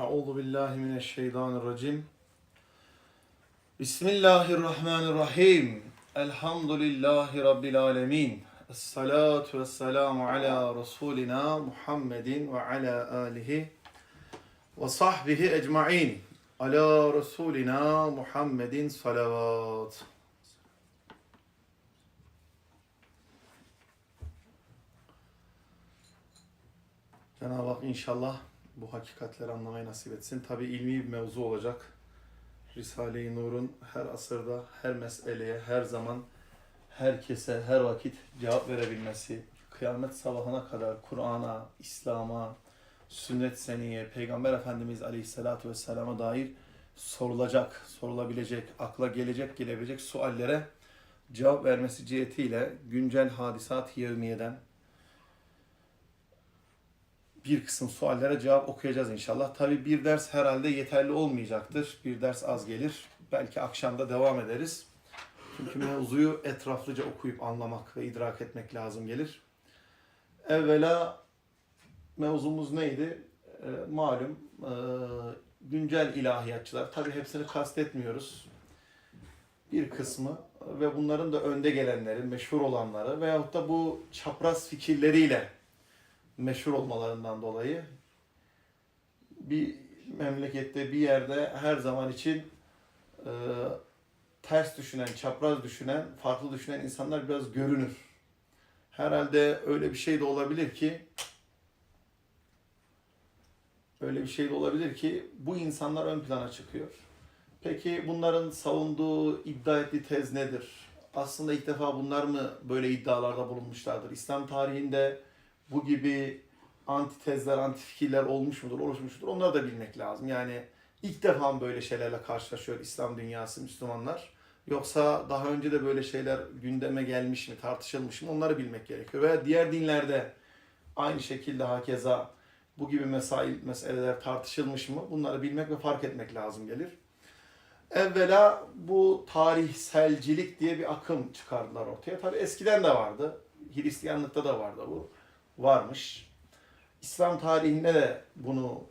Euzu billahi mineşşeytanirracim. Bismillahirrahmanirrahim. Elhamdülillahi rabbil alamin. Essalatu vesselamu ala rasulina Muhammedin ve ala alihi ve sahbihi ecmaîn. Ala rasulina Muhammedin salavat. Cenab-ı Hak inşallah bu hakikatleri anlamayı nasip etsin. Tabi ilmi bir mevzu olacak. Risale-i Nur'un her asırda, her meseleye, her zaman, herkese, her vakit cevap verebilmesi, kıyamet sabahına kadar Kur'an'a, İslam'a, sünnet seniye, Peygamber Efendimiz Aleyhisselatü Vesselam'a dair sorulacak, sorulabilecek, akla gelecek, gelebilecek suallere cevap vermesi cihetiyle güncel hadisat-ı yevmiyeden, bir kısım suallere cevap okuyacağız inşallah. Tabi bir ders herhalde yeterli olmayacaktır. Bir ders az gelir. Belki akşamda devam ederiz. Çünkü mevzuyu etraflıca okuyup anlamak ve idrak etmek lazım gelir. Evvela mevzumuz neydi? Ee, malum e, güncel ilahiyatçılar. Tabi hepsini kastetmiyoruz. Bir kısmı ve bunların da önde gelenleri, meşhur olanları veyahut da bu çapraz fikirleriyle meşhur olmalarından dolayı bir memlekette bir yerde her zaman için e, ters düşünen, çapraz düşünen, farklı düşünen insanlar biraz görünür. Herhalde öyle bir şey de olabilir ki öyle bir şey de olabilir ki bu insanlar ön plana çıkıyor. Peki bunların savunduğu, iddia ettiği tez nedir? Aslında ilk defa bunlar mı böyle iddialarda bulunmuşlardır? İslam tarihinde bu gibi antitezler, antifikirler olmuş mudur, oluşmuş mudur? Onları da bilmek lazım. Yani ilk defa böyle şeylerle karşılaşıyor İslam dünyası, Müslümanlar? Yoksa daha önce de böyle şeyler gündeme gelmiş mi, tartışılmış mı? Onları bilmek gerekiyor. Veya diğer dinlerde aynı şekilde hakeza bu gibi mesail, meseleler tartışılmış mı? Bunları bilmek ve fark etmek lazım gelir. Evvela bu tarihselcilik diye bir akım çıkardılar ortaya. Tabi eskiden de vardı. Hristiyanlıkta da vardı bu. Varmış. İslam tarihinde de bunu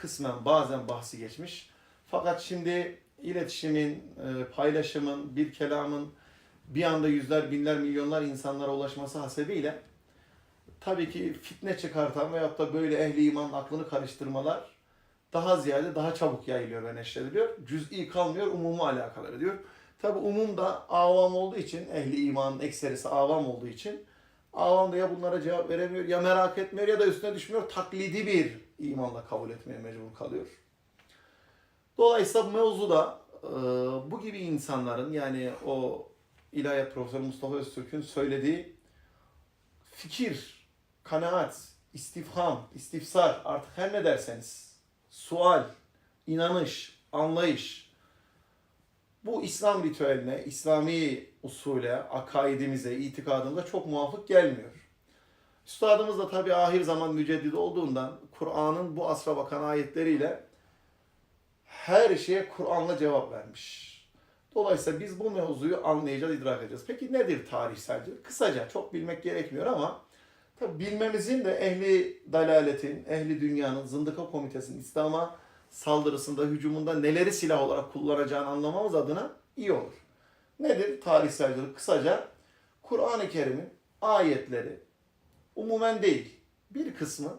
kısmen bazen bahsi geçmiş. Fakat şimdi iletişimin, e, paylaşımın, bir kelamın bir anda yüzler, binler, milyonlar insanlara ulaşması hasebiyle tabii ki fitne çıkartan veyahut da böyle ehli imanın aklını karıştırmalar daha ziyade daha çabuk yayılıyor ve neşrediliyor. Cüz'i kalmıyor, umumu alakalı ediyor. Tabi umum da avam olduğu için, ehli imanın ekserisi avam olduğu için avam da ya bunlara cevap veremiyor, ya merak etmiyor ya da üstüne düşmüyor. Taklidi bir imanla kabul etmeye mecbur kalıyor. Dolayısıyla bu mevzuda e, bu gibi insanların yani o İlahiyat Profesörü Mustafa Öztürk'ün söylediği fikir, kanaat, istifham, istifsar artık her ne derseniz sual, inanış, anlayış bu İslam ritüeline, İslami usule, akaidimize, itikadımıza çok muvafık gelmiyor. Üstadımız da tabi ahir zaman müceddidi olduğundan Kur'an'ın bu asra bakan ayetleriyle her şeye Kur'an'la cevap vermiş. Dolayısıyla biz bu mevzuyu anlayacağız, idrak edeceğiz. Peki nedir tarihselcilik? Kısaca, çok bilmek gerekmiyor ama tabi bilmemizin de ehli dalaletin, ehli dünyanın, zındıka komitesinin İslam'a saldırısında, hücumunda neleri silah olarak kullanacağını anlamamız adına iyi olur. Nedir tarihselcilik? Kısaca Kur'an-ı Kerim'in ayetleri umumen değil, bir kısmı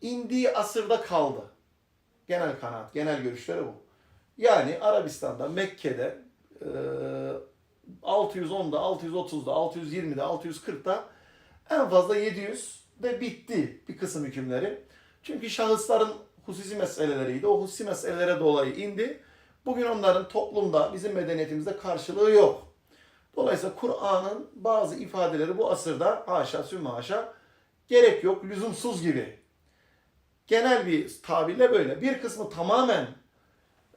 indiği asırda kaldı. Genel kanaat, genel görüşleri bu. Yani Arabistan'da, Mekke'de 610'da, 630'da, 620'de, 640'da en fazla 700'de bitti bir kısım hükümleri. Çünkü şahısların hususi meseleleriydi. O hususi meselelere dolayı indi. Bugün onların toplumda, bizim medeniyetimizde karşılığı yok. Dolayısıyla Kur'an'ın bazı ifadeleri bu asırda haşa sümme haşa gerek yok, lüzumsuz gibi. Genel bir tabirle böyle. Bir kısmı tamamen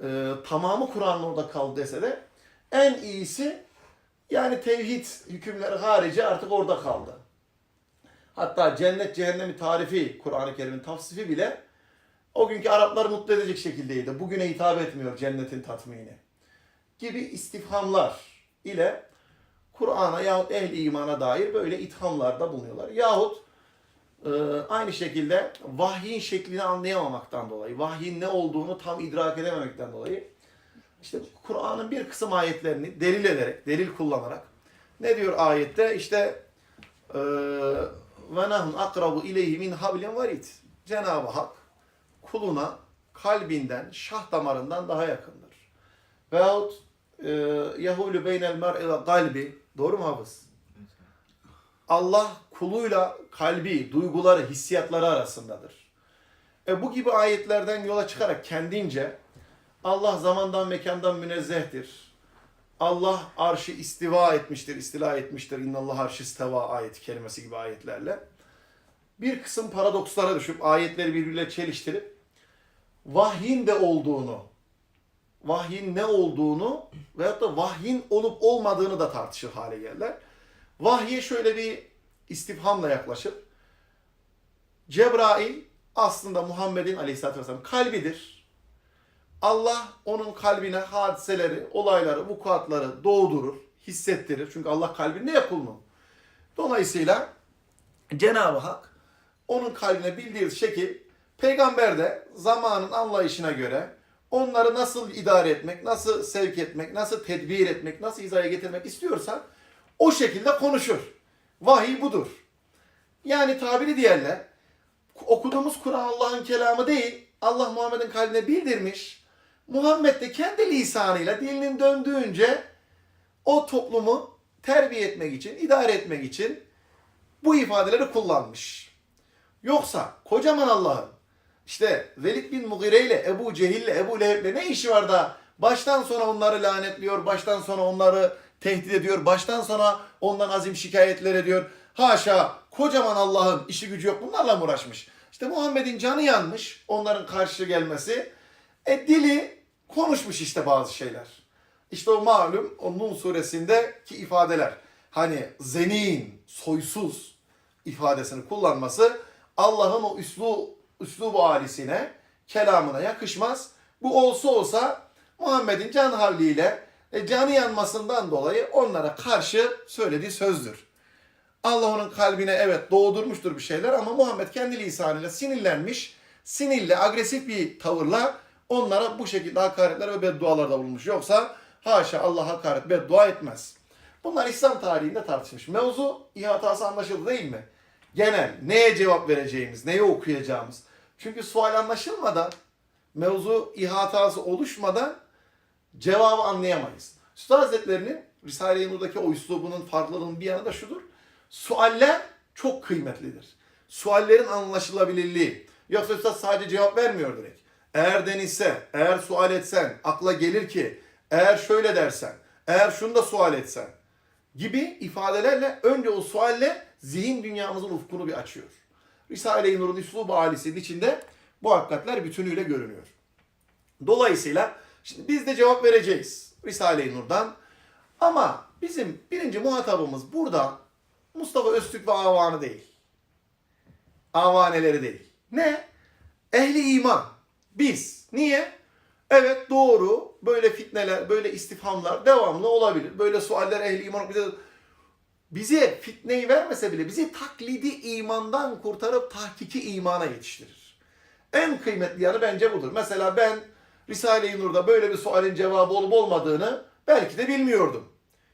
e, tamamı Kur'an'ın orada kaldı dese de en iyisi yani tevhid hükümleri harici artık orada kaldı. Hatta cennet cehennemi tarifi Kur'an-ı Kerim'in tavsifi bile o günkü Arapları mutlu edecek şekildeydi. Bugüne hitap etmiyor cennetin tatmini. Gibi istifhamlar ile Kur'an'a yahut ehli imana dair böyle ithamlarda bulunuyorlar. Yahut Ee, aynı şekilde vahyin şeklini anlayamamaktan dolayı, vahyin ne olduğunu tam idrak edememekten dolayı işte Kur'an'ın bir kısım ayetlerini delil ederek, delil kullanarak ne diyor ayette? İşte eee ve nahun akrabu ileyhi min hablin varid. Cenab-ı Hak kuluna kalbinden, şah damarından daha yakındır. Veyahut eee yehulü beynel mer'i ve kalbi. Doğru mu hafız? Allah kuluyla kalbi, duyguları, hissiyatları arasındadır. E bu gibi ayetlerden yola çıkarak kendince Allah zamandan mekandan münezzehtir. Allah arşı istiva etmiştir, istila etmiştir. İnnallah arşı isteva ayeti kelimesi gibi ayetlerle. Bir kısım paradokslara düşüp ayetleri birbiriyle çeliştirip vahyin de olduğunu, vahyin ne olduğunu veyahut da vahyin olup olmadığını da tartışır hale gelirler. Vahye şöyle bir istifhamla yaklaşıp Cebrail aslında Muhammed'in aleyhissalatü vesselam kalbidir. Allah onun kalbine hadiseleri, olayları, vukuatları doğdurur, hissettirir. Çünkü Allah kalbinde ya kulunun. Dolayısıyla Cenab-ı Hak onun kalbine bildiği şekil peygamber de zamanın anlayışına göre onları nasıl idare etmek, nasıl sevk etmek, nasıl tedbir etmek, nasıl hizaya getirmek istiyorsa o şekilde konuşur. Vahiy budur. Yani tabiri diğerle okuduğumuz Kur'an Allah'ın kelamı değil, Allah Muhammed'in kalbine bildirmiş. Muhammed de kendi lisanıyla dilinin döndüğünce o toplumu terbiye etmek için, idare etmek için bu ifadeleri kullanmış. Yoksa kocaman Allah'ın işte Velid bin Mugire ile Ebu Cehil ile Ebu Leheb'le ne işi var da baştan sona onları lanetliyor, baştan sona onları tehdit ediyor, baştan sona ondan azim şikayetler ediyor. Haşa kocaman Allah'ın işi gücü yok bunlarla mı uğraşmış? İşte Muhammed'in canı yanmış onların karşı gelmesi. E dili konuşmuş işte bazı şeyler. İşte o malum o Nun suresindeki ifadeler. Hani zenin, soysuz ifadesini kullanması Allah'ın o üslu, üslubu alisine, kelamına yakışmaz. Bu olsa olsa Muhammed'in can havliyle e, canı yanmasından dolayı onlara karşı söylediği sözdür. Allah onun kalbine evet doğdurmuştur bir şeyler ama Muhammed kendi lisanıyla sinirlenmiş, sinirli, agresif bir tavırla onlara bu şekilde hakaretler ve beddualarda bulunmuş. Yoksa haşa Allah hakaret, beddua etmez. Bunlar İslam tarihinde tartışmış. Mevzu ihatası anlaşıldı değil mi? Genel, neye cevap vereceğimiz, neye okuyacağımız. Çünkü sual anlaşılmadan, mevzu ihatası oluşmadan cevabı anlayamayız. Üstad Hazretleri'nin Risale-i Nur'daki o üslubunun farklılığının bir yanı da şudur. Sualler çok kıymetlidir. Suallerin anlaşılabilirliği. Yoksa Üstad sadece cevap vermiyor direkt. Eğer denilse, eğer sual etsen, akla gelir ki, eğer şöyle dersen, eğer şunu da sual etsen gibi ifadelerle önce o sualle zihin dünyamızın ufkunu bir açıyor. Risale-i Nur'un üslubu alisinin içinde bu hakikatler bütünüyle görünüyor. Dolayısıyla şimdi biz de cevap vereceğiz Risale-i Nur'dan. Ama bizim birinci muhatabımız burada Mustafa Öztürk ve avanı değil. Avaneleri değil. Ne? Ehli iman. Biz. Niye? Evet doğru. Böyle fitneler, böyle istifhamlar devamlı olabilir. Böyle sualler ehli iman bize bize fitneyi vermese bile bizi taklidi imandan kurtarıp tahkiki imana yetiştirir. En kıymetli yanı bence budur. Mesela ben Risale-i Nur'da böyle bir sualin cevabı olup olmadığını belki de bilmiyordum.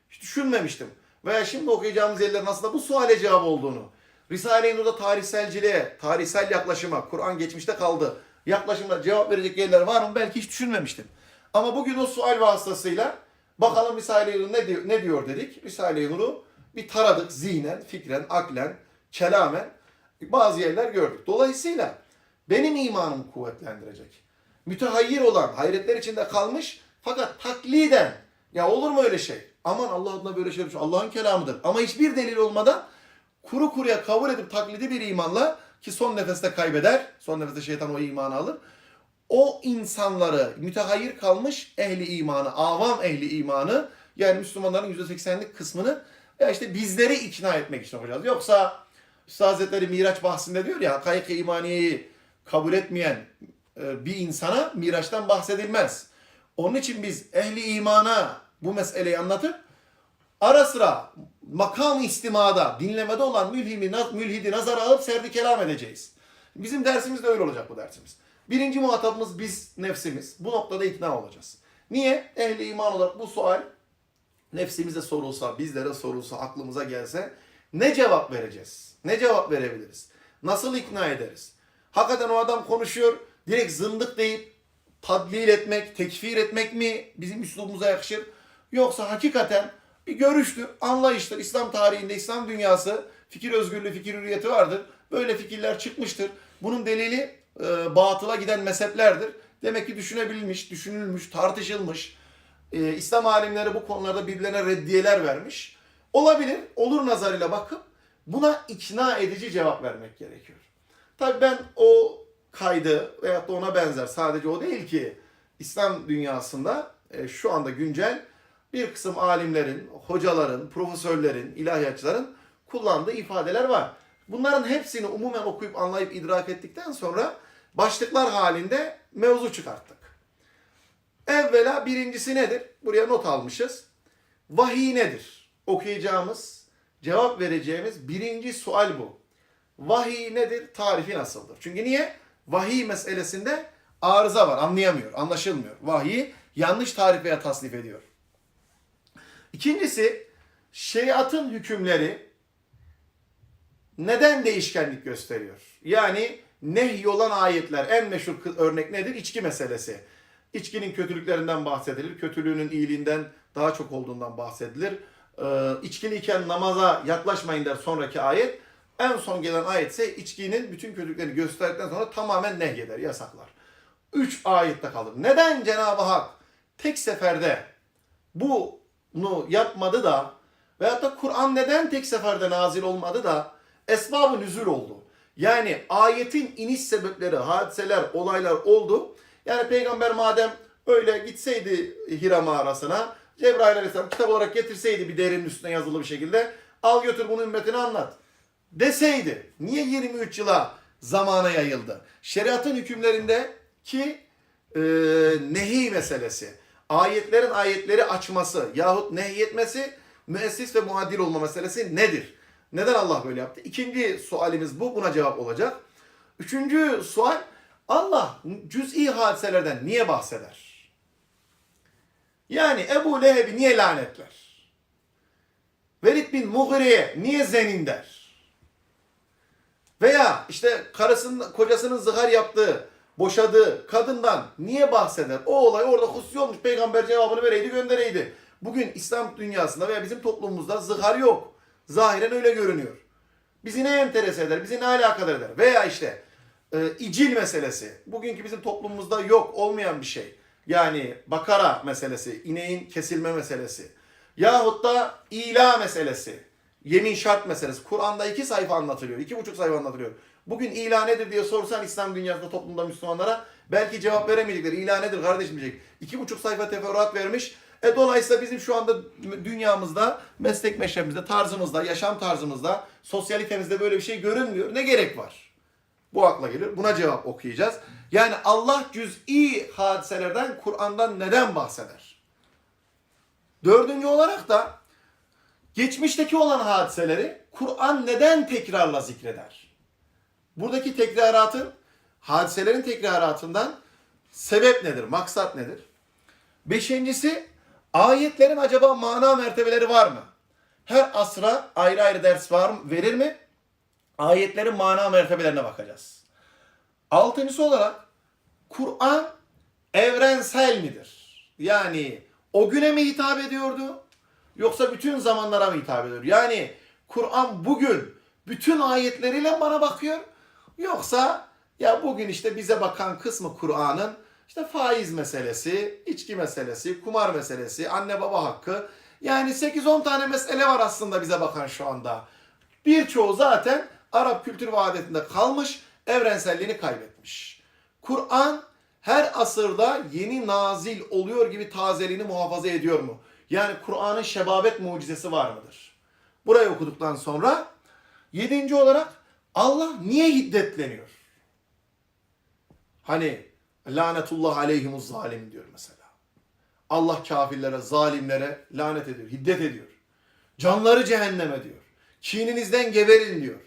Hiç düşünmemiştim. Veya şimdi okuyacağımız yerlerin aslında bu suale cevap olduğunu. Risale-i Nur'da tarihselciliğe, tarihsel yaklaşıma, Kur'an geçmişte kaldı. Yaklaşımda cevap verecek yerler var mı? Belki hiç düşünmemiştim. Ama bugün o sual vasıtasıyla bakalım Risale-i Nur ne diyor, ne diyor dedik. Risale-i Nur'u bir taradık zihnen, fikren, aklen, kelamen bazı yerler gördük. Dolayısıyla benim imanımı kuvvetlendirecek. Mütehayyir olan, hayretler içinde kalmış fakat takliden ya olur mu öyle şey? Aman Allah adına böyle şey Allah'ın kelamıdır. Ama hiçbir delil olmadan kuru kuruya kabul edip taklidi bir imanla ki son nefeste kaybeder. Son nefeste şeytan o imanı alır. O insanları mütehayyir kalmış ehli imanı, avam ehli imanı yani Müslümanların %80'lik kısmını ya işte bizleri ikna etmek için okuyacağız. Yoksa Üstad Hazretleri Miraç bahsinde diyor ya kayık imaniyeyi kabul etmeyen e, bir insana Miraç'tan bahsedilmez. Onun için biz ehli imana bu meseleyi anlatıp ara sıra makam istimada, dinlemede olan mülhimi, mülhidi nazara alıp serdi kelam edeceğiz. Bizim dersimiz de öyle olacak bu dersimiz. Birinci muhatabımız biz nefsimiz. Bu noktada ikna olacağız. Niye? Ehli iman olarak bu sual nefsimize sorulsa, bizlere sorulsa, aklımıza gelse ne cevap vereceğiz? Ne cevap verebiliriz? Nasıl ikna ederiz? Hakikaten o adam konuşuyor, direkt zındık deyip tadlil etmek, tekfir etmek mi bizim üslubumuza yakışır? Yoksa hakikaten bir görüştür, anlayıştır. İslam tarihinde, İslam dünyası fikir özgürlüğü, fikir hürriyeti vardır. Böyle fikirler çıkmıştır. Bunun delili e, batıla giden mezheplerdir. Demek ki düşünebilmiş, düşünülmüş, tartışılmış. E, İslam alimleri bu konularda birbirlerine reddiyeler vermiş. Olabilir, olur nazarıyla bakıp buna ikna edici cevap vermek gerekiyor. Tabii ben o kaydı veyahut da ona benzer sadece o değil ki İslam dünyasında e, şu anda güncel bir kısım alimlerin, hocaların, profesörlerin, ilahiyatçıların kullandığı ifadeler var. Bunların hepsini umumen okuyup anlayıp idrak ettikten sonra başlıklar halinde mevzu çıkarttık. Evvela birincisi nedir? Buraya not almışız. Vahiy nedir? Okuyacağımız, cevap vereceğimiz birinci sual bu. Vahiy nedir? Tarifi nasıldır? Çünkü niye? Vahiy meselesinde arıza var. Anlayamıyor, anlaşılmıyor. Vahiy yanlış tarif veya tasnif ediyor. İkincisi, şeriatın hükümleri neden değişkenlik gösteriyor? Yani nehy olan ayetler en meşhur örnek nedir? İçki meselesi. İçkinin kötülüklerinden bahsedilir. Kötülüğünün iyiliğinden daha çok olduğundan bahsedilir. Ee, içkiliyken namaza yaklaşmayın der sonraki ayet. En son gelen ayet ise içkinin bütün kötülüklerini gösterdikten sonra tamamen nehyeder, yasaklar. Üç ayette kalır. Neden Cenab-ı Hak tek seferde bunu yapmadı da veyahut da Kur'an neden tek seferde nazil olmadı da esbab-ı oldu? Yani ayetin iniş sebepleri, hadiseler, olaylar oldu. Yani peygamber madem öyle gitseydi Hira mağarasına, Cebrail aleyhisselam kitap olarak getirseydi bir derinin üstüne yazılı bir şekilde, al götür bunu ümmetine anlat deseydi niye 23 yıla zamana yayıldı? Şeriatın hükümlerinde ki e, nehi meselesi, ayetlerin ayetleri açması yahut nehyetmesi müessis ve muadil olma meselesi nedir? Neden Allah böyle yaptı? İkinci sualimiz bu. Buna cevap olacak. Üçüncü sual Allah cüz'i hadiselerden niye bahseder? Yani Ebu Leheb'i niye lanetler? Velid bin Mughire'ye niye zenin der? Veya işte karısının, kocasının zihar yaptığı, boşadığı kadından niye bahseder? O olay orada hususi olmuş. Peygamber cevabını vereydi göndereydi. Bugün İslam dünyasında veya bizim toplumumuzda zihar yok. Zahiren öyle görünüyor. Bizi ne enterese eder? Bizi ne alakadar eder? Veya işte e, icil meselesi. Bugünkü bizim toplumumuzda yok olmayan bir şey. Yani bakara meselesi, ineğin kesilme meselesi. Yahut da ila meselesi. Yemin şart meselesi. Kur'an'da iki sayfa anlatılıyor. iki buçuk sayfa anlatılıyor. Bugün ilan nedir diye sorsan İslam dünyasında toplumda Müslümanlara belki cevap veremeyecekler. İlan nedir kardeşim diyecek. İki buçuk sayfa teferruat vermiş. E dolayısıyla bizim şu anda dünyamızda, meslek meşrebimizde, tarzımızda, yaşam tarzımızda, sosyalitemizde böyle bir şey görünmüyor. Ne gerek var? Bu akla gelir. Buna cevap okuyacağız. Yani Allah cüz'i hadiselerden, Kur'an'dan neden bahseder? Dördüncü olarak da geçmişteki olan hadiseleri Kur'an neden tekrarla zikreder? Buradaki tekraratın, hadiselerin tekraratından sebep nedir, maksat nedir? Beşincisi, ayetlerin acaba mana mertebeleri var mı? Her asra ayrı ayrı ders var mı, verir mi? Ayetlerin mana mertebelerine bakacağız. Altıncısı olarak, Kur'an evrensel midir? Yani o güne mi hitap ediyordu? Yoksa bütün zamanlara mı hitap ediyor? Yani Kur'an bugün bütün ayetleriyle bana bakıyor. Yoksa ya bugün işte bize bakan kısmı Kur'an'ın işte faiz meselesi, içki meselesi, kumar meselesi, anne baba hakkı. Yani 8-10 tane mesele var aslında bize bakan şu anda. Birçoğu zaten Arap kültür ve adetinde kalmış, evrenselliğini kaybetmiş. Kur'an her asırda yeni nazil oluyor gibi tazeliğini muhafaza ediyor mu? Yani Kur'an'ın şebabet mucizesi var mıdır? Burayı okuduktan sonra yedinci olarak Allah niye hiddetleniyor? Hani lanetullah aleyhimuz zalim diyor mesela. Allah kafirlere, zalimlere lanet ediyor, hiddet ediyor. Canları cehenneme diyor. Kininizden geberin diyor.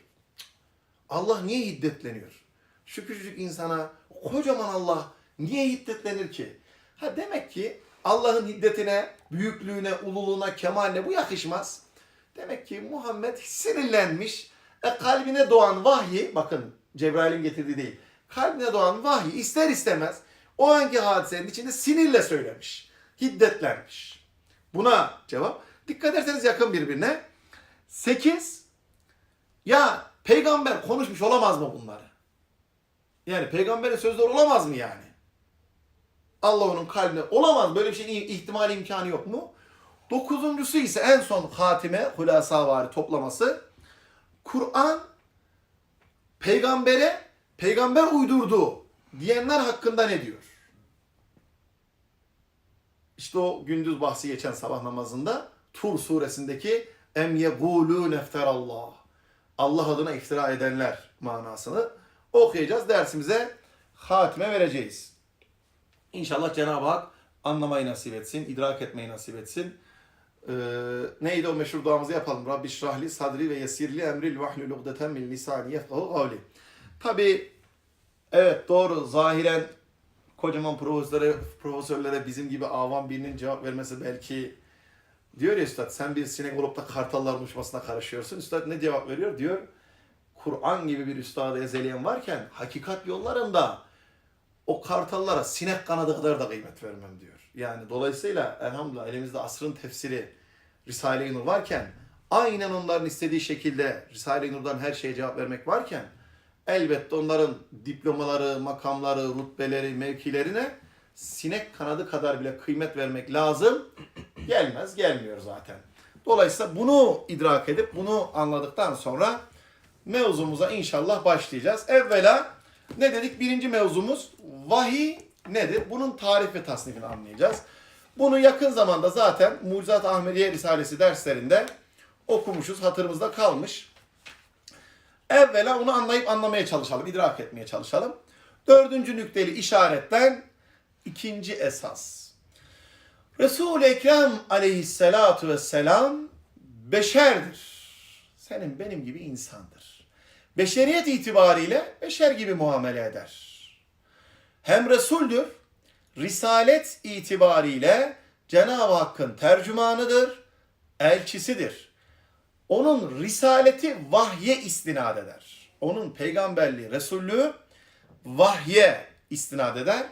Allah niye hiddetleniyor? Şu insana kocaman Allah niye hiddetlenir ki? Ha demek ki Allah'ın hiddetine, büyüklüğüne, ululuğuna, kemaline bu yakışmaz. Demek ki Muhammed sinirlenmiş. E, kalbine doğan vahyi, bakın Cebrail'in getirdiği değil. Kalbine doğan vahyi ister istemez o anki hadisenin içinde sinirle söylemiş. Hiddetlenmiş. Buna cevap. Dikkat ederseniz yakın birbirine. 8. Ya peygamber konuşmuş olamaz mı bunları? Yani peygamberin sözleri olamaz mı yani? Allah onun kalbine olamaz. Böyle bir şeyin ihtimali imkanı yok mu? Dokuzuncusu ise en son hatime, hulasa vari toplaması. Kur'an peygambere peygamber uydurdu diyenler hakkında ne diyor? İşte o gündüz bahsi geçen sabah namazında Tur suresindeki em yegulun efterallah. Allah adına iftira edenler manasını okuyacağız. Dersimize hatime vereceğiz. İnşallah Cenab-ı Hak anlamayı nasip etsin, idrak etmeyi nasip etsin. Ee, neydi o meşhur duamızı yapalım. Rabbi şrahli sadri ve yesirli emril vahlul ugdeten min lisani yefkahu kavli. Tabi evet doğru zahiren kocaman profesörlere, profesörlere bizim gibi avam birinin cevap vermesi belki diyor ya üstad sen bir sinek olup da kartalların uçmasına karışıyorsun. Üstad ne cevap veriyor? Diyor Kur'an gibi bir üstadı ezeliyen varken hakikat yollarında o kartallara sinek kanadı kadar da kıymet vermem diyor. Yani dolayısıyla elhamdülillah elimizde asrın tefsiri Risale-i Nur varken aynen onların istediği şekilde Risale-i Nur'dan her şeye cevap vermek varken elbette onların diplomaları, makamları, rütbeleri, mevkilerine sinek kanadı kadar bile kıymet vermek lazım. Gelmez, gelmiyor zaten. Dolayısıyla bunu idrak edip bunu anladıktan sonra mevzumuza inşallah başlayacağız. Evvela ne dedik? Birinci mevzumuz vahiy nedir? Bunun tarif ve tasnifini anlayacağız. Bunu yakın zamanda zaten Mucizat Ahmediye Risalesi derslerinde okumuşuz, hatırımızda kalmış. Evvela onu anlayıp anlamaya çalışalım, idrak etmeye çalışalım. Dördüncü nükteli işaretten ikinci esas. Resul-i Ekrem aleyhissalatu vesselam beşerdir. Senin benim gibi insandır. Beşeriyet itibariyle beşer gibi muamele eder. Hem Resul'dür, Risalet itibariyle Cenab-ı Hakk'ın tercümanıdır, elçisidir. Onun risaleti vahye istinad eder. Onun peygamberliği, Resullüğü vahye istinad eder.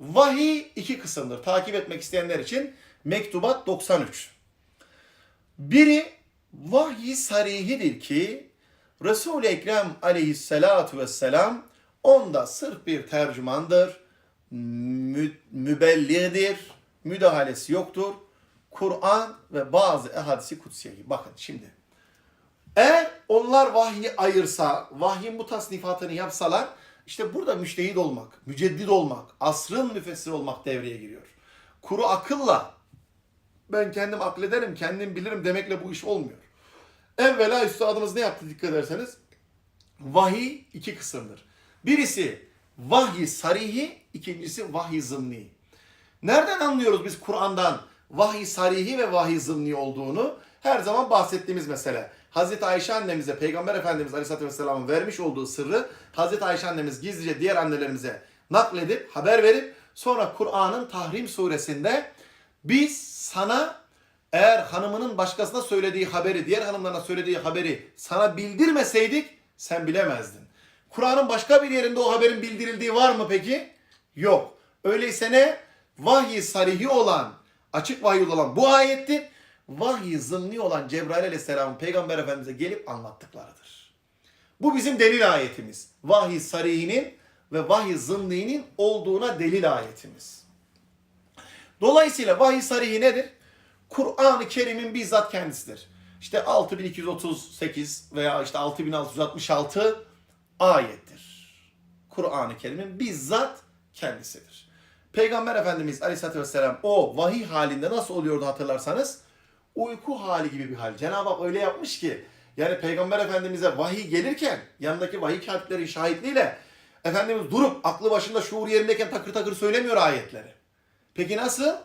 Vahiy iki kısımdır. Takip etmek isteyenler için Mektubat 93. Biri vahyi sarihidir ki Resul-i Ekrem aleyhissalatu vesselam onda sırf bir tercümandır, mü, mübelliğdir, müdahalesi yoktur. Kur'an ve bazı ehadisi kutsiyeyi. Bakın şimdi. Eğer onlar vahyi ayırsa, vahyin bu tasnifatını yapsalar, işte burada müştehid olmak, müceddid olmak, asrın müfessir olmak devreye giriyor. Kuru akılla ben kendim aklederim, kendim bilirim demekle bu iş olmuyor. Evvela üstadımız ne yaptı dikkat ederseniz? Vahiy iki kısımdır. Birisi vahiy sarihi, ikincisi vahiy zımni. Nereden anlıyoruz biz Kur'an'dan vahiy sarihi ve vahiy zımni olduğunu? Her zaman bahsettiğimiz mesele. Hazreti Ayşe annemize Peygamber Efendimiz Aleyhisselatü Vesselam'ın vermiş olduğu sırrı Hazreti Ayşe annemiz gizlice diğer annelerimize nakledip, haber verip sonra Kur'an'ın Tahrim suresinde biz sana eğer hanımının başkasına söylediği haberi, diğer hanımlarına söylediği haberi sana bildirmeseydik sen bilemezdin. Kur'an'ın başka bir yerinde o haberin bildirildiği var mı peki? Yok. Öyleyse ne? Vahyi sarihi olan, açık vahiy olan bu ayettir. Vahyi zımni olan Cebrail aleyhisselamın peygamber efendimize gelip anlattıklarıdır. Bu bizim delil ayetimiz. Vahiy sarihinin ve vahiy zımninin olduğuna delil ayetimiz. Dolayısıyla vahiy sarihi nedir? Kur'an-ı Kerim'in bizzat kendisidir. İşte 6238 veya işte 6666 ayettir. Kur'an-ı Kerim'in bizzat kendisidir. Peygamber Efendimiz Aleyhisselatü Vesselam o vahiy halinde nasıl oluyordu hatırlarsanız uyku hali gibi bir hal. Cenab-ı Hak öyle yapmış ki yani Peygamber Efendimiz'e vahiy gelirken yanındaki vahiy katiplerin şahitliğiyle Efendimiz durup aklı başında şuur yerindeyken takır takır söylemiyor ayetleri. Peki nasıl?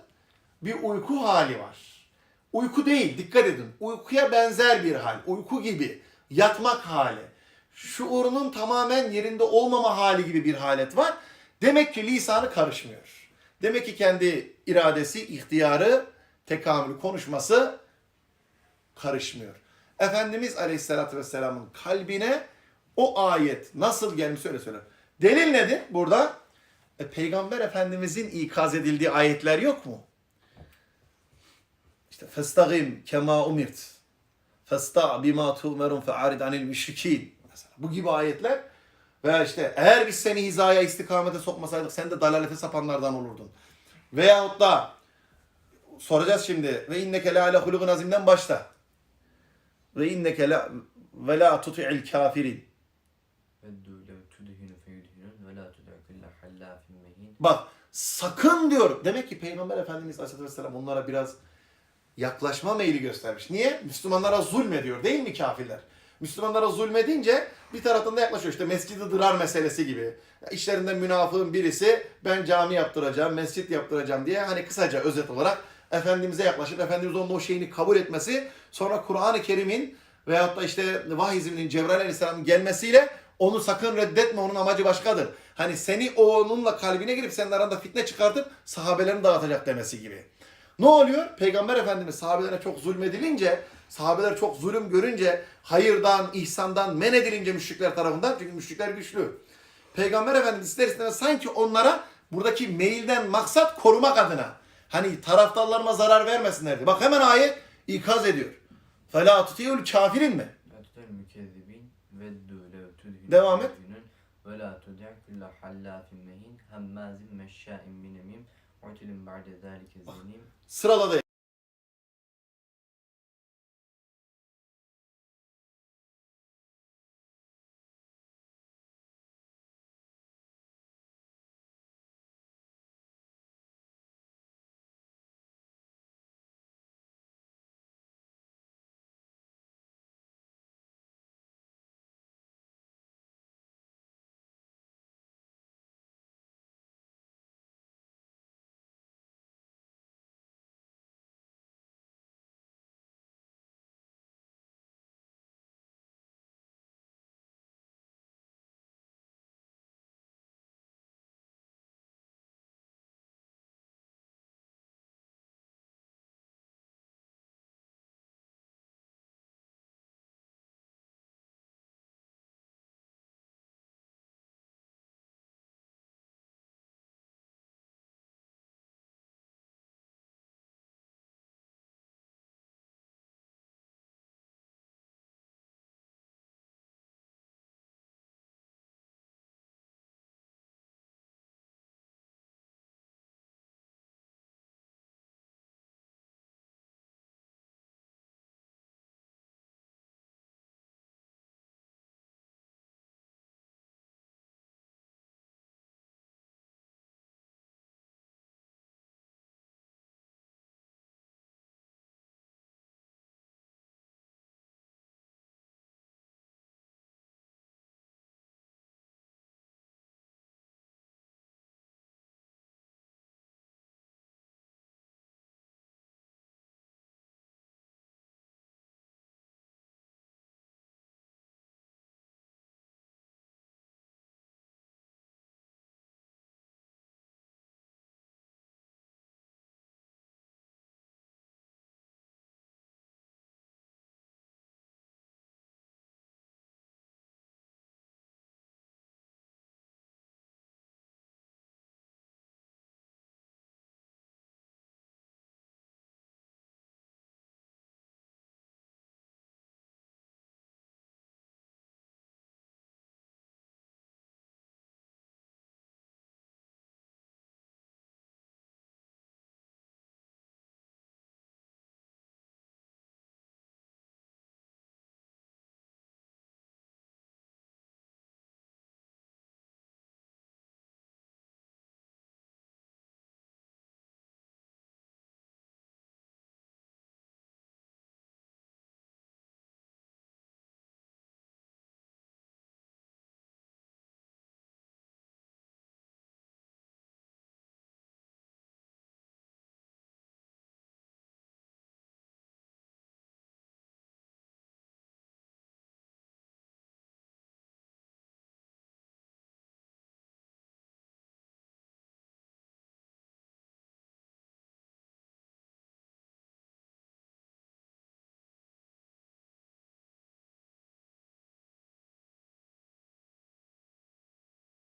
Bir uyku hali var. Uyku değil, dikkat edin. Uykuya benzer bir hal. Uyku gibi. Yatmak hali. Şuurunun tamamen yerinde olmama hali gibi bir halet var. Demek ki lisanı karışmıyor. Demek ki kendi iradesi, ihtiyarı, tekamülü, konuşması karışmıyor. Efendimiz Aleyhisselatü Vesselam'ın kalbine o ayet nasıl gelmiş öyle söyler. Delil nedir burada? E, Peygamber Efendimizin ikaz edildiği ayetler yok mu? İşte festagim kema umirt. Festa bima tu'merun fe'arid anil müşrikin. Mesela bu gibi ayetler veya işte eğer biz seni hizaya istikamete sokmasaydık sen de dalalete sapanlardan olurdun. Veyahut da soracağız şimdi. Ve inneke la ala hulukun azimden başla. Ve inneke la ve la tuti'il kafirin. Bak sakın diyor. Demek ki Peygamber Efendimiz Aleyhisselatü Vesselam onlara biraz yaklaşma meyli göstermiş. Niye? Müslümanlara zulmediyor değil mi kafirler? Müslümanlara zulmedince bir taraftan da yaklaşıyor. İşte mescidi dırar meselesi gibi. İşlerinden münafığın birisi ben cami yaptıracağım, mescit yaptıracağım diye hani kısaca özet olarak Efendimiz'e yaklaşıp Efendimiz onun o şeyini kabul etmesi sonra Kur'an-ı Kerim'in veyahut da işte vahiy ziminin Cebrail Aleyhisselam'ın gelmesiyle onu sakın reddetme onun amacı başkadır. Hani seni onunla kalbine girip senin aranda fitne çıkartıp sahabelerini dağıtacak demesi gibi. Ne oluyor? Peygamber Efendimiz sahabelere çok zulmedilince, sahabeler çok zulüm görünce, hayırdan, ihsandan men edilince müşrikler tarafından, çünkü müşrikler güçlü. Peygamber Efendimiz ister sanki onlara buradaki meyilden maksat korumak adına. Hani taraftarlarıma zarar vermesinler diye. Bak hemen ayet ikaz ediyor. فَلَا تُتِيُّ kafirin mi? لَا تُطِعِ الْمُكَذِّبِينَ وَدُّوا لَوْ تُدْهِنُ Devam et. فَيُدْهِنُونَ وَلَا تُدْعُ كُلَّ حَلَّافٍ مَهِينٍ هَمَّازٍ مَشَّاءٍ بِنَمِيمٍ عُتُلٍ بَعْدَ ذَٰلِكَ زَنِيمٍ Sıraladı.